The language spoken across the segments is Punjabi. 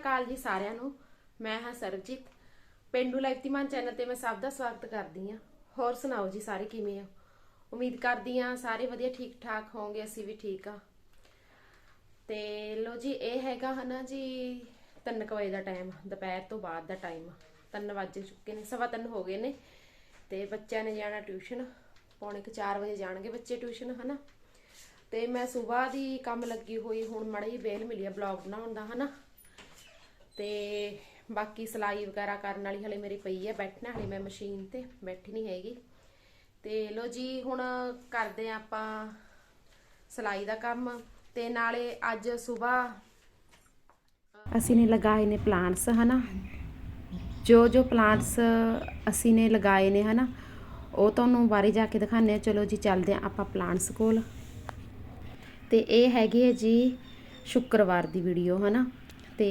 ਅਕਾਲ ਜੀ ਸਾਰਿਆਂ ਨੂੰ। ਮੈਂ ਹਾਂ ਸਰਬਜੀਤ। ਪਿੰਡੂ ਲਾਈਵਤੀਮਾਨ ਚੈਨਲ ਤੇ ਮੈਂ ਸਭ ਦਾ ਸਵਾਗਤ ਕਰਦੀ ਹਾਂ। ਹੋਰ ਸੁਣਾਓ ਜੀ ਸਾਰੇ ਕਿਵੇਂ ਹੋ? ਉਮੀਦ ਕਰਦੀ ਹਾਂ ਸਾਰੇ ਵਧੀਆ ਠੀਕ ਠਾਕ ਹੋਵੋਗੇ, ਅਸੀਂ ਵੀ ਠੀਕ ਆ ਤੇ ਲੋ ਜੀ, ਇਹ ਹੈਗਾ ਹਨਾ ਜੀ 3 ਵਜੇ ਦਾ ਟਾਈਮ ਦੁਪਹਿਰ ਤੋਂ ਬਾਅਦ ਦਾ ਟਾਈਮ 3 ਵੱਜ ਚੁੱਕੇ ਨੇ, ਸਵਾ ਤਿੰਨ ਹੋ ਗਏ ਨੇ। ਤੇ ਬੱਚਿਆਂ ਨੇ ਜਾਣਾ ਟਿਊਸ਼ਨ, ਪੌਣੇ 4 ਵਜੇ ਜਾਣਗੇ ਬੱਚੇ ਟਿਊਸ਼ਨ, ਹਨਾ। ਤੇ ਮੈਂ ਸਵੇਰ ਦੀ ਕੰਮ ਲੱਗੀ ਹੋਈ, ਹੁਣ ਮੜੀ ਵੇਲ ਮਿਲੀ ਆ ਬਲੌਗ ਬਣਾਉਣ ਦਾ, ਹਨਾ। ਤੇ ਬਾਕੀ ਸਲਾਈ ਵਗੈਰਾ ਕਰਨ ਵਾਲੀ ਹਲੇ ਮੇਰੀ ਪਈ ਹੈ ਬੈਠਣਾ, ਹਲੇ ਮੈਂ ਮਸ਼ੀਨ ਤੇ ਬੈਠੀ ਨਹੀਂ ਹੈਗੀ। ਤੇ ਲੋ ਜੀ, ਹੁਣ ਕਰਦੇ ਆ ਆਪਾਂ ਸਲਾਈ ਦਾ ਕੰਮ ਤੇ ਨਾਲੇ ਅੱਜ ਸਵੇਰ ਅਸੀਂ ਨੇ ਲਗਾਏ ਨੇ ਪਲਾਂਟਸ, ਹਨਾ? ਜੋ ਜੋ ਪਲਾਂਟਸ ਅਸੀਂ ਨੇ ਲਗਾਏ ਨੇ, ਹਨਾ? ਉਹ ਤੁਹਾਨੂੰ ਬਾਰੇ ਜਾ ਕੇ ਦਿਖਾਣੇ ਆ ਚਲੋ ਜੀ, ਚੱਲਦੇ ਆ ਆਪਾਂ ਪਲਾਂਟਸ ਕੋਲ। ਤੇ ਇਹ ਹੈਗੀ ਹੈ ਜੀ ਸ਼ੁੱਕਰਵਾਰ ਦੀ ਵੀਡੀਓ, ਹਨਾ? ਤੇ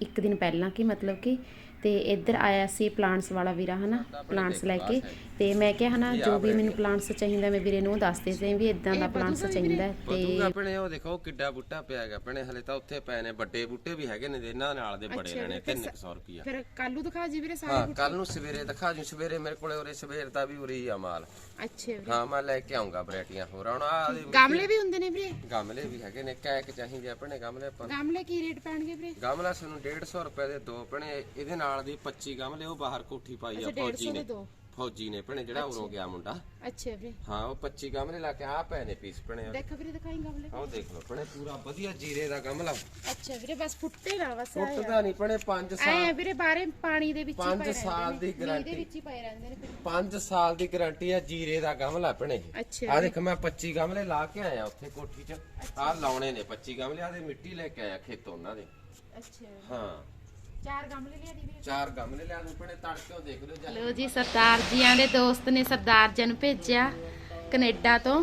ਇੱਕ ਦਿਨ ਪਹਿਲਾਂ ਕਿ ਮਤਲਬ ਕਿ ਤੇ ਇੱਧਰ ਆਇਆ ਸੀ ਪਲਾਂਟਸ ਵਾਲਾ ਵੀਰਾ ਹਨਾ? ਪਲਾਂਟਸ ਲੈ ਕੇ। ਤੇ ਮੈਂ ਕਿਹਾ ਹਨਾ ਜੋ ਵੀ ਮੈਨੂੰ ਪਲਾਂਟਸ ਚਾਹੀਦਾ ਮੈਂ ਵੀਰੇ ਨੂੰ ਦੱਸ ਦੇ ਤੇ ਵੀ ਇਦਾਂ ਦਾ ਪਲਾਂਟਸ ਚਾਹੀਦਾ ਤੇ ਆਪਣੇ ਉਹ ਦੇਖੋ ਕਿੱਡਾ ਬੂਟਾ ਪਿਆ ਹੈਗਾ ਆਪਣੇ ਹਲੇ ਤਾਂ ਉੱਥੇ ਪਏ ਨੇ ਵੱਡੇ ਬੂਟੇ ਵੀ ਹੈਗੇ ਨੇ ਇਹਨਾਂ ਨਾਲ ਦੇ ਬੜੇ ਨੇ 300 ਰੁਪਿਆ ਫਿਰ ਕੱਲੂ ਦਿਖਾ ਜੀ ਵੀਰੇ ਹਾਂ ਕੱਲ ਨੂੰ ਸਵੇਰੇ ਦਿਖਾ ਜੂ ਸਵੇਰੇ ਮੇਰੇ ਕੋਲੇ ਉਰੇ ਸਵੇਰ ਦਾ ਵੀ ਉਰੀ ਆ ਮਾਲ। ਅੱਛੇ ਹਾਂ ਮੈਂ ਲੈ ਕੇ ਆਉਂਗਾ ਵੈਰਾਈਟੀਆਂ ਹੋਰ ਹੁਣ ਆ ਗਮਲੇ ਵੀ ਹੁੰਦੇ ਨੇ ਵੀਰੇ? ਗਮਲੇ ਵੀ ਹੈਗੇ ਨੇ ਕੈਕ ਚਾਹੀਦੇ ਆਪਣੇ ਗਮਲੇ ਆਪਾਂ ਨੂੰ। ਗਮਲੇ ਕੀ ਰੇਟ ਪੈਣਗੇ ਵੀਰੇ? ਗਮਲਾ ਸਾਨੂੰ 150 ਰੁਪਏ ਦੇ ਦੋ ਪਣੇ ਇਹਦੇ ਨਾਲ ਦੀ 25 ਗਮਲੇ ਉਹ ਬਾਹਰ ਕੋਠੀ ਪਾਈ ਆ ਫੌਜੀ 150 ਦੇ ਨੇ। ਦੋ ਫੌਜੀ ਨੇ ਭਣੇ ਜਿਹੜਾ ਉਰੋਂ ਗਿਆ ਮੁੰਡਾ। ਅੱਛੇ ਵੀਰੇ। ਹਾਂ ਉਹ 25 ਗਮਲੇ ਲਾ ਕੇ ਆ ਪਏ ਨੇ ਪੀਸ ਭਣੇ। ਦੇਖ ਵੀਰੇ ਦਿਖਾਈ ਗਮਲੇ ਆਹ ਦੇਖ ਲਓ ਭਣੇ ਪੂਰਾ ਵਧੀਆ ਜੀਰੇ ਦਾ ਗਮਲਾ। ਅੱਛਾ ਵੀਰੇ ਬਸ ਫੁੱਟੇ ਨਾ ਬਸ ਟੁੱਟਦਾ ਨਹੀਂ ਭਣੇ 5 ਸਾਲ ਐ ਵੀਰੇ ਬਾਰੇ ਪਾਣੀ ਦੇ ਵਿੱਚ ਹੀ 5 ਸਾਲ ਦੀ ਗਾਰੰਟੀ ਵਿੱਚ ਹੀ ਪਏ ਰਹਿੰਦੇ ਨੇ ਫਿਰ। 5 ਸਾਲ ਦੀ ਗਾਰੰਟੀ ਆ ਜੀਰੇ ਦਾ ਗਮਲਾ ਭਣੇ। ਅੱਛਾ ਆ ਦੇਖ ਮੈਂ 25 ਗਮਲੇ ਲਾ ਕੇ ਆਇਆ ਉੱਥੇ ਕੋਠੀ 'ਚ। ਆ ਲਾਉਣੇ ਨੇ 25 ਗਮਲੇ ਆ ਦੇ ਮਿੱਟੀ ਲੈ ਕੇ ਆਇਆ ਖੇਤੋਂ ਉਹਨਾਂ ਦੇ। ਅੱਛਾ। ਹਾਂ। ਚਾਰ ਗਮਲੇ ਲਿਆ ਦੀ ਵੀਰੇ ਚਾਰ ਗਮਲੇ ਲਿਆ ਦੇ ਭਣੇ ਤੜਕੇ ਦੇਖ ਲਓ ਜਾ ਲੋ ਜੀ ਸਰਦਾਰ ਜੀਆਂ ਦੇ ਦੋਸਤ ਨੇ ਸਰਦਾਰ ਜੀ ਨੂੰ ਭੇਜਿਆ ਕੈਨੇਡਾ ਤੋਂ।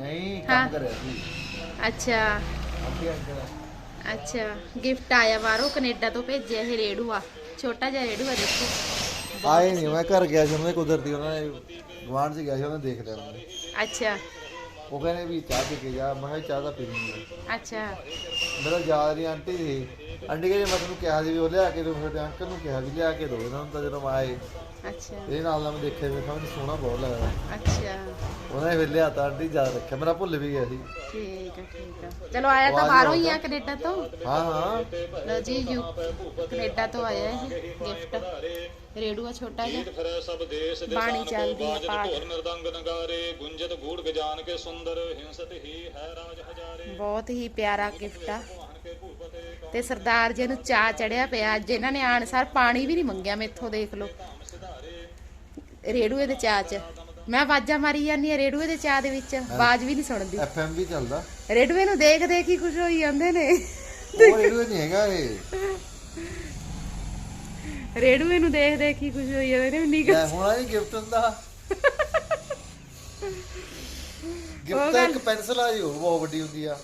ਨਹੀਂ ਹਾਂ। ਕੰਮ ਕਰਿਆ ਸੀ। ਅੱਛਾ। ਅੱਗੇ ਅੱਗੇ। ਅੱਛਾ ਗਿਫਟ ਆਇਆ ਬਾਹਰੋਂ ਕੈਨੇਡਾ ਤੋਂ ਭੇਜਿਆ ਇਹ ਰੇੜੂ ਆ ਛੋਟਾ ਜਿਹਾ ਰੇੜੂ ਆ ਦੇਖੋ। ਆਏ ਨਹੀਂ ਮੈਂ ਘਰ ਗਿਆ ਸੀ ਉਹਨਾਂ ਕੁਦਰਤੀ ਉਹਨਾਂ ਨੇ ਗਵਾਂਢ 'ਚ ਗਿਆ ਸੀ ਉਹਨਾਂ ਨੇ ਦੇਖ ਲਿਆ ਉਹਨਾਂ ਅੱਛਾ। ਉਹ ਕਹਿੰਦੇ ਵੀ ਚਾਹ ਪੀ ਕੇ ਜਾ। ਮੈਂ ਕਿਹਾ ਚਾਹ ਤਾਂ ਪੀਣੀ ਹੈ ਅੱਛਾ। ਮੇਰਾ ਯਾਦ ਨਹੀਂ ਆਂਟੀ। ਸੀ ਆਂਟੀ ਕਹਿੰਦੇ ਮੈਂ ਕਿਹਾ ਸੀ ਵੀ ਉਹ ਲਿਆ ਕੇ ਦੋ ਫਿਰ ਅੰਕਲ ਨੂੰ ਕਿਹਾ ਵੀ ਲਿਆ ਕੇ ਦੋ ਇਹਨਾਂ ਨੂੰ ਤਾਂ ਜਦੋਂ ਮੈਂ ਆਏ। ਅੱਛਾ। ਇਹਦੇ ਨਾਲ ਦਾ ਮੈਂ ਦੇਖਿਆ ਮੈਨੂੰ ਸੋਹਣਾ ਬਹੁਤ ਲੱਗਦਾ। ਅੱਛਾ। ਉਹਨਾਂ ਫਿਰ ਲਿਆਤਾ ਆਂਟੀ ਯਾਦ ਰੱਖਿਆ ਮੇਰਾ ਭੁੱਲ ਵੀ ਗਿਆ ਸੀ। ਠੀਕ ਆ ਠੀਕ ਆ। ਚਲੋ ਆਇਆ ਤਾਂ ਬਾਹਰੋਂ ਹੀ ਆ ਕੈਨੇਡਾ ਤੋਂ। ਹਾਂ ਹਾਂ। ਲੋ ਜੀ ਯੂ ਕੈਨੇਡਾ ਤੋਂ ਆਇਆ ਇਹ ਗਿਫਟ ਰੇੜੂ ਆ ਛੋਟਾ ਜਿਹਾ। ਬਾਣੀ ਚੱਲਦੀ ਆ ਪਾਠ। ਮਰਦੰਗ ਨਗਾਰੇ ਗੁੰਜਤ ਗੂੜ ਗਜਾਨ ਕੇ ਸੁੰਦਰ ਹਿੰਸਤ ਹੀ ਹੈ ਰਾਜ ਹਜਾਰੇ। ਬਹੁਤ ਹੀ ਪਿਆਰਾ ਗਿਫਟ ਆ। ਤੇ ਸਰਦਾਰ ਜੀ ਨੂੰ ਚਾਹ ਚੜਿਆ ਪਿਆ ਅੱਜ ਇਹਨਾਂ ਨੇ ਆਣ ਸਾਰ ਪਾਣੀ ਵੀ ਨਹੀਂ ਮੰਗਿਆ ਮੈਥੋਂ ਦੇਖ ਲਓ। ਰੇੜੂਏ ਦੇ ਚਾਹ ਚ। ਮੈਂ ਆਵਾਜ਼ਾਂ ਮਾਰੀ ਜਾਂਦੀ ਆ ਰੇੜੂਏ ਦੇ ਚਾਹ ਦੇ ਵਿੱਚ। ਆਵਾਜ਼ ਵੀ ਨਹੀਂ ਸੁਣਦੀ। ਐਫਐਮ ਵੀ ਚੱਲਦਾ। ਰੇੜੂਏ ਨੂੰ ਦੇਖ ਦੇਖ ਹੀ ਖੁਸ਼ ਹੋਈ ਜਾਂਦੇ ਨੇ। ਉਹ ਰੇਡੀਓ ਨਹੀਂ ਹੈਗਾ ਇਹ। ਰੇੜੂਏ ਨੂੰ ਦੇਖ ਦੇਖ ਹੀ ਖੁਸ਼ ਹੋਈ ਜਾਂਦੇ ਨੇ ਨਿਕ ਲੈ ਹੋਣਾ ਨਹੀਂ ਗਿਫਟ ਹੁੰਦਾ। ਗਿਫਟ ਇੱਕ ਪੈਨਸਲ ਆ ਜੀ ਉਹ ਬਹੁਤ ਵੱਡੀ ਹੁੰਦੀ ਆ।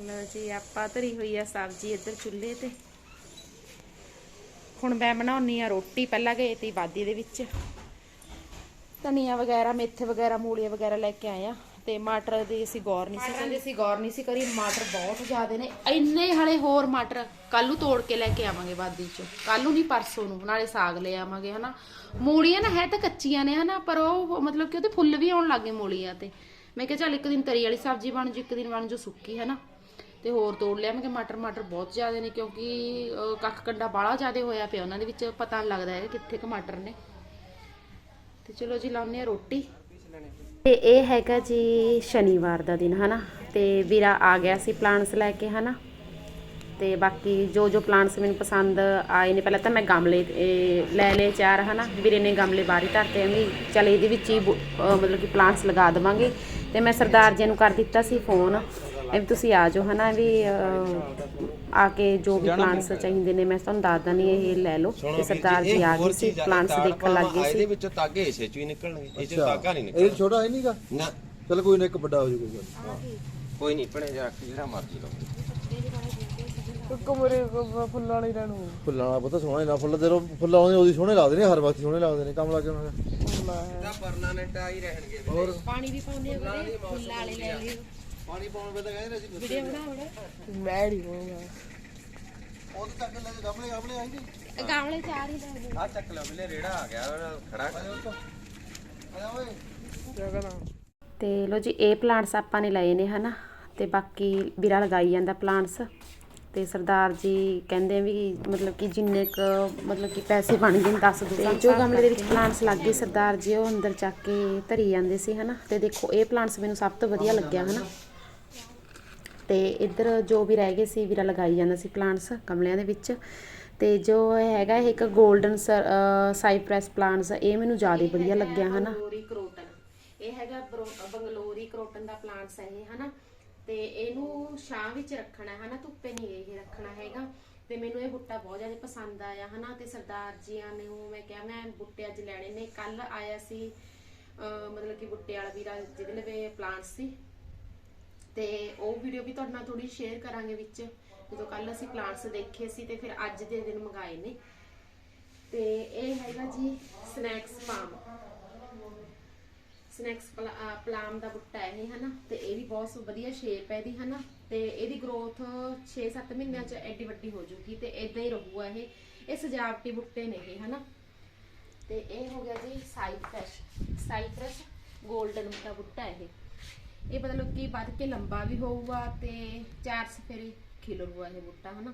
ਲਓ ਜੀ ਆਪਾਂ ਧਰੀ ਹੋਈ ਆ ਸਬਜ਼ੀ ਇੱਧਰ ਚੁੱਲ੍ਹੇ ਤੇ। ਹੁਣ ਮੈਂ ਬਣਾਉਣੀ ਆ ਰੋਟੀ ਪਹਿਲਾਂ ਗਏ ਤੀ ਵਾਦੀ ਦੇ ਵਿੱਚ। ਧਨੀਆ ਵਗੈਰਾ ਮੇਥੇ ਵਗੈਰਾ ਮੂਲੀਆਂ ਵਗੈਰਾ ਲੈ ਕੇ ਆਇਆ ਤੇ ਮਟਰ ਦੀ ਅਸੀਂ ਗੌਰ ਨਹੀਂ ਸੀ ਕਰੀ। ਅਸੀਂ ਗੌਰ ਨਹੀਂ ਸੀ ਕਰੀ ਮਟਰ ਬਹੁਤ ਜ਼ਿਆਦੇ ਨੇ। ਇੰਨੇ ਹਲੇ ਹੋਰ ਮਟਰ ਕੱਲ ਨੂੰ ਤੋੜ ਕੇ ਲੈ ਕੇ ਆਵਾਂਗੇ ਵਾਦੀ ਚ। ਕੱਲ ਨੂੰ ਨਹੀਂ ਪਰਸੋਂ ਨੂੰ ਨਾਲੇ ਸਾਗ ਲੈ ਆਵਾਂਗੇ ਹਨਾ। ਮੂਲੀਆਂ ਨਾ ਹੈ ਤਾਂ ਕੱਚੀਆਂ ਨੇ ਹਨਾ ਪਰ ਉਹ ਮਤਲਬ ਕਿ ਉਹਦੇ ਫੁੱਲ ਵੀ ਆਉਣ ਲੱਗੇ ਮੂਲੀਆਂ ਤੇ। ਮੈਂ ਕਿਹਾ ਚੱਲ ਇੱਕ ਦਿਨ ਤਰੀ ਵਾਲੀ ਸਬਜ਼ੀ ਬਣ ਜੂ ਇੱਕ ਦਿਨ ਬਣ ਜੂ ਸੁੱਕੀ ਹਨਾ। ਤੇ ਹੋਰ ਤੋੜ ਲਿਆਵਾਂਗੇ ਮਟਰ ਮਟਰ ਬਹੁਤ ਜ਼ਿਆਦਾ ਨੇ ਕਿਉਂਕਿ ਕੱਖ ਕੰਡਾ ਬਾਹਲਾ ਜ਼ਿਆਦਾ ਹੋਇਆ ਪਿਆ। ਉਹਨਾਂ ਦੇ ਵਿੱਚ ਪਤਾ ਨਹੀਂ ਲੱਗਦਾ ਹੈ ਕਿੱਥੇ ਕੁ ਮਟਰ ਨੇ। ਤੇ ਚਲੋ ਜੀ, ਲਾਉਂਦੇ ਆ ਰੋਟੀ। ਤੇ ਇਹ ਹੈਗਾ ਜੀ ਸ਼ਨੀਵਾਰ ਦਾ ਦਿਨ, ਹਨਾ? ਤੇ ਵੀਰਾ ਆ ਗਿਆ ਸੀ ਪਲਾਂਟਸ ਲੈ ਕੇ, ਹਨਾ? ਤੇ ਬਾਕੀ ਜੋ ਜੋ ਪਲਾਂਟਸ ਮੈਨੂੰ ਪਸੰਦ ਆਏ ਨੇ, ਪਹਿਲਾਂ ਤਾਂ ਮੈਂ ਗਮਲੇ ਲੈ ਲਏ ਚਾਰ, ਹਨਾ? ਵੀਰੇ ਨੇ ਗਮਲੇ ਬਾਹਰ ਹੀ ਧਰਤੇ ਆ, ਵੀ ਚਲ ਇਹਦੇ ਵਿੱਚ ਹੀ ਮਤਲਬ ਕਿ ਪਲਾਂਟਸ ਲਗਾ ਦੇਵਾਂਗੇ। ਤੇ ਮੈਂ ਸਰਦਾਰ ਜੀ ਨੂੰ ਕਰ ਦਿੱਤਾ ਸੀ ਫੋਨ ਇਹ ਵੀ ਤੁਸੀਂ ਆ ਜਾਓ ਹਨਾ ਵੀ ਆ ਕੇ ਜੋ ਵੀ ਪਲਾਂਟਸ ਚਾਹੀਦੇ ਨੇ ਮੈਂ ਤੁਹਾਨੂੰ ਦੱਸ ਦਣੀ ਇਹ ਲੈ ਲਓ ਤੇ ਸਰਦਾਰ ਜੀ ਆ ਗਏ ਸੀ ਪਲਾਂਟਸ ਦੇਖਣ ਲੱਗ ਗਏ ਇਹਦੇ ਸੀ। ਵਿੱਚੋਂ ਤਾਗੇ ਇਸੇ ਚੋਂ ਹੀ ਨਿਕਲਣਗੇ ਇਹ ਚੋਂ ਤਾਗਾ ਨਹੀਂ ਇਹ ਨਿਕਲਣਾ। ਛੋਟਾ ਹੈ ਨਹੀਂਗਾ ਨਾ। ਚਲ ਕੋਈ ਨਾ ਇੱਕ ਵੱਡਾ ਹੋ ਜਾਊਗਾ ਕੋਈ ਨਹੀਂ। ਭਣੇ ਜਾ ਕੇ ਜਿਹੜਾ ਮਰਜ਼ੀ ਲਓ। ਫੁੱਲਾਂ ਵਾਲਾ ਪਤਾ ਸੋਹਣੇ ਨਾ ਫੁੱਲ ਦੇ ਫੁੱਲਾਂ ਆਉਂਦੇ ਉਹਦੀ ਸੋਹਣੇ ਲੱਗਦੇ ਨੇ ਹਰ ਵਕਤ ਸੋਹਣੇ ਲੱਗਦੇ ਨੇ ਕੰਮ ਲਾ ਕੇ ਉਹਨਾਂ ਦੇ। ਇਹਦਾ ਪਰਮਾਨੈਂਟ ਆ ਹੀ ਰਹਿਣਗੇ। ਹੋਰ? ਪਾਣੀ ਵੀ ਪਾਉਂਦੇ ਆ ਫੁੱਲ ਵਾਲੇ ਲੈ ਲਿਓ ਪਾਣੀ ਪਾਉਣ ਵੇਲੇ ਕਹਿੰਦੇ ਨੇ ਅਸੀਂ ਵੀਡੀਓ ਬਣਾ ਬਣਾ। ਮੈਂ ਨਹੀਂ ਹੋਊਗਾ ਉਹ ਤਾਂ ਚੱਕ ਲੈ ਕੇ ਗਮਲੇ ਗਮਲੇ ਆਈ ਨਹੀਂ? ਗਾਮਲੇ ਚਾਰ ਹੀ ਲੈ ਆ ਚੱਕ ਲਓ ਬਿਲੇ ਰੇੜਾ ਆ ਗਿਆ ਉਹਦਾ ਖੜਾ ਕਰ। ਆ ਓਏ। ਜਗਨਾ ਤੇ ਲੋ ਜੀ ਇਹ ਪਲਾਂਟਸ ਆਪਾਂ ਨੇ ਲਏ ਨੇ ਹਨਾ? ਤੇ ਬਾਕੀ ਵੀਰਾ ਲਗਾਈ ਜਾਂਦਾ ਪਲਾਂਟਸ ਤੇ ਸਰਦਾਰ ਜੀ ਕਹਿੰਦੇ ਵੀ ਮਤਲਬ ਕਿ ਜਿੰਨੇ ਕ ਮਤਲਬ ਕਿ ਪੈਸੇ ਬਣ ਗਏ ਨੇ ਦੱਸ ਦੋ ਤੇ ਜੋ ਗਮਲੇ ਦੇ ਵਿੱਚ ਪਲਾਂਟਸ ਲੱਗ ਗਏ ਸਰਦਾਰ ਜੀ ਉਹ ਅੰਦਰ ਚੱਕ ਕੇ ਧਰੀ ਜਾਂਦੇ ਸੀ ਹਨਾ? ਤੇ ਦੇਖੋ ਇਹ ਪਲਾਂਟਸ ਮੈਨੂੰ ਸਭ ਤੋਂ ਵਧੀਆ ਲੱਗਿਆ ਹਨਾ? ਤੇ ਇੱਧਰ ਜੋ ਵੀ ਰਹਿ ਗਏ ਸੀ ਵੀਰਾ ਲਗਾਈ ਜਾਂਦਾ ਸੀ ਪਲਾਂਟਸ ਗਮਲਿਆਂ ਦੇ ਵਿੱਚ। ਤੇ ਜੋ ਹੈਗਾ ਇਹ ਇੱਕ 골ਡਨ ਸਾਈਪ੍ਰੈਸ ਪਲਾਂਟਸ ਇਹ ਮੈਨੂੰ ਜ਼ਿਆਦਾ ਵਧੀਆ ਲੱਗਿਆ ਹਨਾ। ਇਹ ਹੈਗਾ ਬੰਗਲੋਰੀ ਕਰੋਟਨ ਦਾ ਪਲਾਂਟਸ ਹੈ ਇਹ ਹਨਾ। ਤੇ ਇਹਨੂੰ ਛਾਂ ਵਿੱਚ ਰੱਖਣਾ ਹੈ ਹਨਾ। ਧੁੱਪੇ ਨਹੀਂ ਇਹ ਰੱਖਣਾ ਹੈਗਾ। ਤੇ ਮੈਨੂੰ ਇਹ ਬੁੱਟਾ ਬਹੁਤ ਜ਼ਿਆਦਾ ਪਸੰਦ ਆਇਆ ਹਨਾ। ਤੇ ਸਰਦਾਰ ਜੀਆਂ ਨੂੰ ਮੈਂ ਕਿਹਾ ਮੈਂ ਬੁੱਟੇ ਅੱਜ ਲੈਣੇ ਨੇ। ਕੱਲ ਆਇਆ ਸੀ ਮਤਲਬ ਕਿ ਬੁੱਟੇ ਵਾਲਾ ਵੀਰਾ ਜਿਹਦੇ ਲਵੇ ਪਲਾਂਟਸ ਸੀ। ਤੇ ਉਹ ਵੀਡੀਓ ਵੀ ਤੁਹਾਡੇ ਨਾਲ ਥੋੜੀ ਸ਼ੇਅਰ ਕਰਾਂਗੇ ਵਿੱਚ। ਜਦੋਂ ਕੱਲ ਅਸੀਂ ਪਲਾਂਟਸ ਦੇਖੇ ਸੀ ਤੇ ਫਿਰ ਅੱਜ ਦੇ ਦਿਨ ਮੰਗਾਏ ਨੇ। ਤੇ ਇਹ ਹੈਗਾ ਜੀ ਸਨੈਕਸ ਪਾਮ ਸਨੈਕਸ ਪਲਾਮ ਦਾ ਬੁੱਟਾ ਇਹ, ਹਨਾ? ਤੇ ਇਹ ਵੀ ਬਹੁਤ ਵਧੀਆ ਸ਼ੇਪ ਹੈ ਇਹਦੀ, ਹਨਾ? ਤੇ ਇਹਦੀ ਗਰੋਥ 6-7 ਮਹੀਨਿਆਂ ਚ ਐਡੀ ਵੱਡੀ ਹੋ ਜੂਗੀ ਤੇ ਇਦਾਂ ਹੀ ਰਹੂਗਾ ਇਹ। ਇਹ ਸਜਾਵਟੀ ਬੁੱਟੇ ਨੇ ਇਹ, ਹਨਾ? ਤੇ ਇਹ ਹੋ ਗਿਆ ਜੀ ਸਾਈਪ੍ਰੈਸ ਸਾਈਪ੍ਰੈਸ 골ਡਨ ਦਾ ਬੁੱਟਾ ਇਹ। ਇਹ ਮਤਲਬ ਕਿ ਵੱਧ ਕੇ ਲੰਬਾ ਵੀ ਹੋਊਗਾ ਤੇ ਚਾਰ ਸਫੇਰੇ ਖਿਲੂਗਾ ਇਹ ਬੁੱਟਾ ਹਨਾ?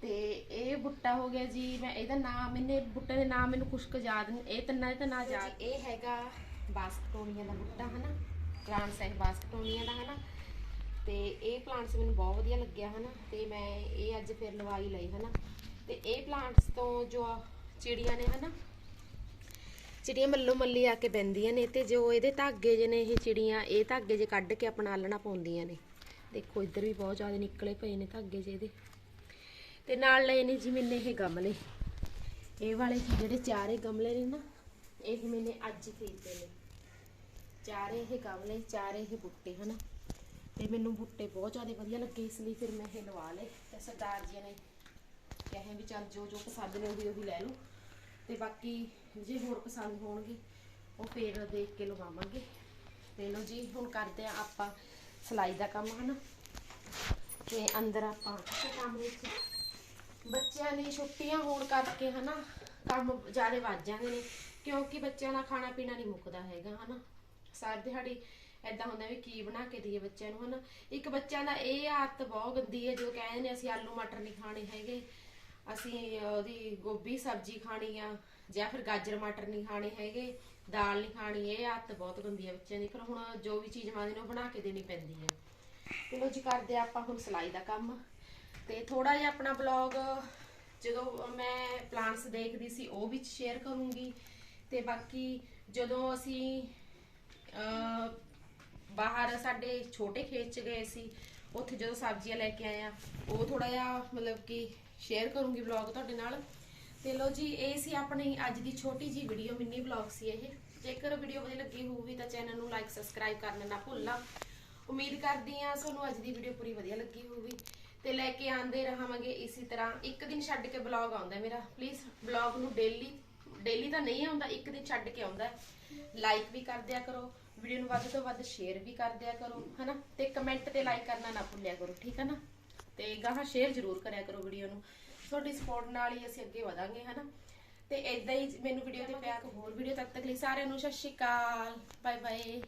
ਤੇ ਇਹ ਬੁੱਟਾ ਹੋ ਗਿਆ ਜੀ ਮੈਂ ਇਹਦਾ ਨਾਮ ਮੈਨੇ ਬੁੱਟੇ ਦੇ ਨਾਮ ਮੈਨੂੰ ਕੁਛ ਕੁ ਯਾਦ ਨਹੀਂ ਇਹ ਤਿੰਨਾਂ ਦੇ ਤਾਂ ਨਾਂ ਯਾਦ ਇਹ ਹੈਗਾ ਬਾਸਕਟੋਨੀਆ ਦਾ ਬੁੱਟਾ ਹਨਾ? ਪਲਾਂਟਸ ਹੈ ਬਾਸਕਟੋਨੀਆ ਦਾ ਹਨਾ? ਤੇ ਇਹ ਪਲਾਂਟਸ ਮੈਨੂੰ ਬਹੁਤ ਵਧੀਆ ਲੱਗਿਆ ਹਨਾ? ਤੇ ਮੈਂ ਇਹ ਅੱਜ ਫਿਰ ਲਵਾਈ ਲਈ ਹਨਾ? ਤੇ ਇਹ ਪਲਾਂਟਸ ਤੋਂ ਜੋ ਚਿੜੀਆਂ ਨੇ ਹਨਾ? ਚਿੜੀਆਂ ਮੱਲੋ ਮੱਲੀ ਆ ਕੇ ਬੈੰਦੀਆਂ ਨੇ ਤੇ ਜੋ ਇਹਦੇ ਧਾਗੇ ਜੇ ਨੇ ਇਹ ਚਿੜੀਆਂ, ਇਹ ਧਾਗੇ ਜੇ ਕੱਢ ਕੇ ਆਪਣਾ ਆਲਣਾ ਪਾਉਂਦੀਆਂ ਨੇ। ਦੇਖੋ, ਇੱਧਰ ਵੀ ਬਹੁਤ ਜ਼ਿਆਦਾ ਨਿਕਲੇ ਪਏ ਨੇ ਧਾਗੇ ਜੇ ਇਹਦੇ। ਤੇ ਨਾਲ ਲਏ ਨੇ ਜੀ ਮੈਨੇ ਇਹ ਗਮਲੇ। ਇਹ ਵਾਲੇ ਜਿਹੜੇ ਚਾਰੇ ਗਮਲੇ ਨੇ ਨਾ, ਇਹ ਮੈਨੇ ਅੱਜ ਹੀ ਖਰੀਦੇ ਨੇ। ਚਾਰੇ ਇਹ ਗਮਲੇ, ਚਾਰੇ ਇਹ ਬੁੱਟੇ, ਹਨਾ? ਤੇ ਮੈਨੂੰ ਬੁੱਟੇ ਬਹੁਤ ਜ਼ਿਆਦਾ ਵਧੀਆ ਲੱਗੇ, ਇਸ ਲਈ ਫਿਰ ਮੈਂ ਇਹ ਲਵਾ ਲਏ। ਤੇ ਸਰਦਾਰ ਜੀ ਨੇ ਕਹੇ ਵੀ ਚੱਲ ਜੋ ਜੋ ਪਸੰਦ ਨੇ ਉਹੀ ਉਹੀ ਲੈ ਲਓ। ਤੇ ਬਾਕੀ ਜੇ ਹੋਰ ਪਸੰਦ ਹੋਣਗੇ, ਉਹ ਫੇਰ ਦੇਖ ਕੇ ਲਵਾਵਾਂਗੇ। ਤੇ ਲੋ ਜੀ, ਹੁਣ ਕਰਦੇ ਆ ਆਪਾਂ ਸਿਲਾਈ ਦਾ ਕੰਮ, ਹਨਾ? ਤੇ ਅੰਦਰ ਆਪਾਂ ਕੰਮ ਵਿੱਚ ਬੱਚਿਆਂ ਦੀ ਛੁੱਟੀਆਂ ਹੋਣ ਕਰਕੇ, ਹਨਾ, ਕੰਮ ਜ਼ਿਆਦਾ ਵੱਜ ਜਾਂਦੇ ਨੇ, ਕਿਉਂਕਿ ਬੱਚਿਆਂ ਦਾ ਖਾਣਾ ਪੀਣਾ ਨਹੀਂ ਮੁੱਕਦਾ ਹੈਗਾ, ਹਨਾ? ਸਾਰੀ ਦਿਹਾੜੀ ਐਦਾਂ ਹੁੰਦਾ ਵੀ ਕੀ ਬਣਾ ਕੇ ਦਈਏ ਬੱਚਿਆਂ ਨੂੰ, ਹਨਾ? ਇੱਕ ਬੱਚਿਆਂ ਦਾ ਇਹ ਆਦਤ ਬਹੁਤ ਗੰਦੀ ਹੈ, ਜੋ ਕਹਿੰਦੇ ਨੇ ਅਸੀਂ ਆਲੂ ਮਟਰ ਨਹੀਂ ਖਾਣੇ ਹੈਗੇ। ਅਸੀਂ ਉਹਦੀ ਗੋਭੀ, ਸਬਜ਼ੀ ਖਾਣੀ ਆ ਜਾਂ ਫਿਰ ਗਾਜਰ, ਮਟਰ ਨਹੀਂ ਖਾਣੇ ਹੈਗੇ, ਦਾਲ ਨਹੀਂ ਖਾਣੀ, ਇਹ ਆਦਤ ਬਹੁਤ ਗੰਦੀ ਆ ਬੱਚਿਆਂ ਦੀ। ਪਰ ਹੁਣ ਜੋ ਵੀ ਚੀਜ਼ ਮੰਗਦੇ ਨੇ ਉਹ ਬਣਾ ਕੇ ਦੇਣੀ ਪੈਂਦੀ ਹੈ ਚਲੋ ਜੀ, ਕਰਦੇ ਆ ਆਪਾਂ ਹੁਣ ਸਿਲਾਈ ਦਾ ਕੰਮ। ਤੇ ਥੋੜਾ ਜਿਹਾ ਆਪਣਾ ਬਲੌਗ ਜਦੋਂ ਮੈਂ ਪਲਾਂਟਸ ਦੇਖਦੀ ਸੀ, ਉਹ ਵਿੱਚ ਸ਼ੇਅਰ ਕਰੂੰਗੀ। ਤੇ ਬਾਕੀ ਜਦੋਂ ਅਸੀਂ ਬਾਹਰ ਸਾਡੇ ਛੋਟੇ ਖੇਤ ਚ ਗਏ ਸੀ, ਉੱਥੇ ਜਦੋਂ ਸਬਜ਼ੀਆਂ ਲੈ ਕੇ ਆਏ ਆ, ਉਹ ਥੋੜਾ ਜਿਹਾ ਮਤਲਬ ਕਿ ਸ਼ੇਅਰ ਕਰੂੰਗੀ ਵਲੌਗ ਤੁਹਾਡੇ ਨਾਲ। ਤੇ ਲੋ ਜੀ, ਇਹ ਸੀ ਆਪਣੀ ਅੱਜ ਦੀ ਛੋਟੀ ਜੀ ਵੀਡੀਓ ਮਿੰਨੀ ਵਲੌਗ ਸੀ ਇਹ। ਜੇਕਰ ਵੀਡੀਓ ਵਧੀਆ ਲੱਗੀ ਹੋਊਗੀ ਤਾਂ ਚੈਨਲ ਨੂੰ ਲਾਈਕ ਸਬਸਕ੍ਰਾਈਬ ਕਰਨਾ ਨਾ ਭੁੱਲਣਾ। ਉਮੀਦ ਕਰਦੀ ਆ ਤੁਹਾਨੂੰ ਅੱਜ ਦੀ ਵੀਡੀਓ ਪੂਰੀ ਵਧੀਆ ਲੱਗੀ ਹੋਊਗੀ। ਤੇ ਲੈ ਕੇ ਆਂਦੇ ਰਹਾਂਗੇ ਇਸੇ ਤਰ੍ਹਾਂ। ਇੱਕ ਦਿਨ ਛੱਡ ਕੇ ਵਲੌਗ ਆਉਂਦਾ ਮੇਰਾ। ਪਲੀਜ਼ ਵਲੌਗ ਨੂੰ ਡੇਲੀ ਡੇਲੀ ਤਾਂ ਨਹੀਂ ਆਉਂਦਾ, ਇੱਕ ਦਿਨ ਛੱਡ ਕੇ ਆਉਂਦਾ। ਲਾਈਕ ਵੀ ਕਰ ਦਿਆ ਕਰੋ। ਵੀਡੀਓ ਨੂੰ ਵੱਧ ਤੋਂ ਵੱਧ ਸ਼ੇਅਰ ਵੀ ਕਰ ਦਿਆ ਕਰੋ, ਹਨਾ? ਤੇ ਕਮੈਂਟ ਤੇ ਲਾਈਕ ਕਰਨਾ ਨਾ ਭੁੱਲਿਆ ਕਰੋ, ਠੀਕ ਹੈ ਨਾ? ਤੇ ਗਾਹਾਂ ਸ਼ੇਅਰ ਜ਼ਰੂਰ ਕਰਿਆ ਕਰੋ ਵੀਡੀਓ ਨੂੰ। ਤੁਹਾਡੀ ਸਪੋਰਟ ਨਾਲ ਹੀ ਅਸੀਂ ਅੱਗੇ ਵਧਾਂਗੇ, ਹਨਾ? ਤੇ ਇਦਾਂ ਹੀ ਮੈਨੂੰ ਵੀਡੀਓ ਤੇ ਪਿਆਰ ਹੋਰ ਵੀਡੀਓ ਤੱਕ ਤੱਕ ਲਈ। ਸਾਰਿਆਂ ਨੂੰ ਸਤਿ ਸ਼੍ਰੀ ਅਕਾਲ। Bye bye